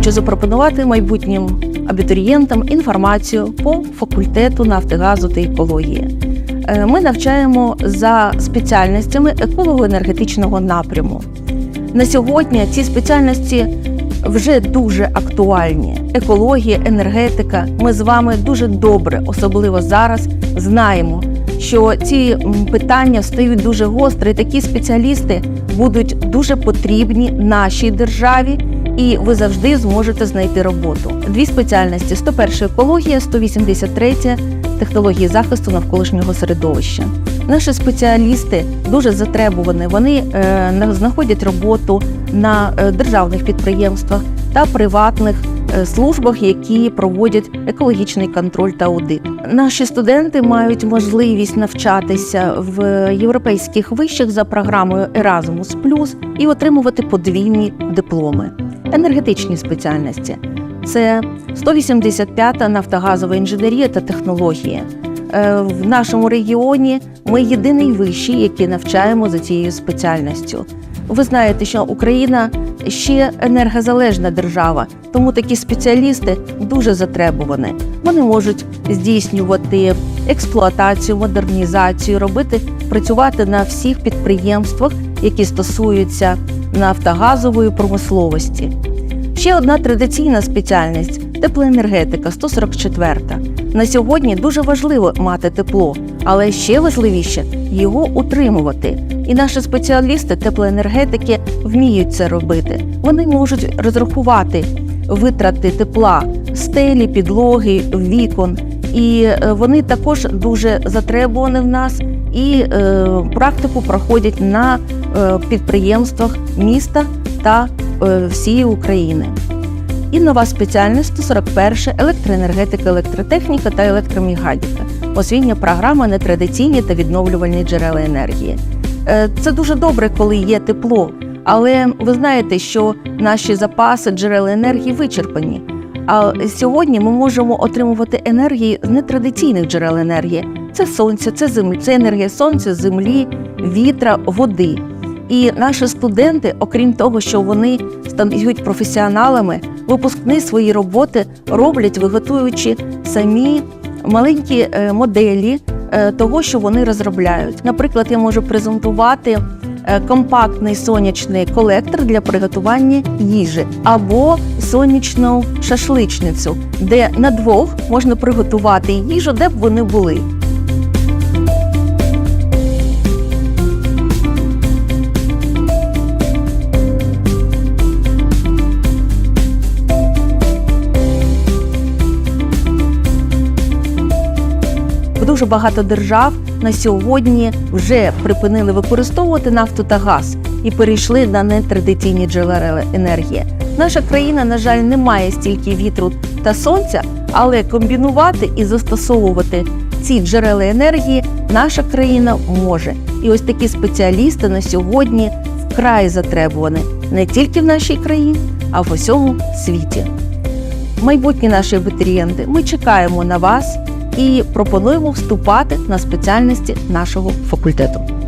хочу запропонувати майбутнім абітурієнтам інформацію по факультету нафтогазу та екології. Е, Ми навчаємо за спеціальностями еколого-енергетичного напряму. На сьогодні ці спеціальності вже дуже актуальні. Екологія, енергетика. Ми з вами дуже добре, особливо зараз, знаємо, що ці питання стають дуже гострі. Такі спеціалісти будуть дуже потрібні нашій державі, і ви завжди зможете знайти роботу. Дві спеціальності: 101 екологія, 183 технології захисту навколишнього середовища. Наші спеціалісти дуже затребувані. Вони е, на- знаходять роботу на е, державних підприємствах та приватних е, службах, які проводять екологічний контроль та аудит. Наші студенти мають можливість навчатися в європейських вишах за програмою Erasmus+, і отримувати подвійні дипломи. Енергетичні спеціальності це 185-та нафтогазова інженерія та технології. Е, В нашому регіоні ми єдиний вищий, який навчаємо за цією спеціальністю. Ви знаєте, що Україна ще енергозалежна держава, тому такі спеціалісти дуже затребувані. Вони можуть здійснювати експлуатацію, модернізацію, робити працювати на всіх підприємствах, які стосуються нафтогазової промисловості. Ще одна традиційна спеціальність теплоенергетика 144. На сьогодні дуже важливо мати тепло, але ще важливіше його утримувати. І наші спеціалісти теплоенергетики вміють це робити. Вони можуть розрахувати витрати тепла, стелі, підлоги, вікон. І е, вони також дуже затребувані в нас і е, практику проходять на е, підприємствах міста та всієї України. І нова спеціальність 141 електроенергетика, електротехніка та електромігадіка. Освітня програма нетрадиційні та відновлювальні джерела енергії. Це дуже добре, коли є тепло, але ви знаєте, що наші запаси джерел енергії вичерпані. А сьогодні ми можемо отримувати енергії з нетрадиційних джерел енергії. Це сонце, це земля, це енергія сонця, землі, вітра, води. І наші студенти, окрім того, що вони стають професіоналами, випускні свої роботи роблять, виготуючи самі маленькі е, моделі е, того, що вони розробляють. Наприклад, я можу презентувати е, компактний сонячний колектор для приготування їжі або сонячну шашличницю, де на двох можна приготувати їжу, де б вони були. Дуже багато держав на сьогодні вже припинили використовувати нафту та газ і перейшли на нетрадиційні джерела енергії. Наша країна, на жаль, не має стільки вітру та сонця, але комбінувати і застосовувати ці джерела енергії наша країна може. І ось такі спеціалісти на сьогодні вкрай затребувані не тільки в нашій країні, а в усьому світі. Майбутні наші абітурієнти, ми чекаємо на вас і пропонуємо вступати на спеціальності нашого факультету.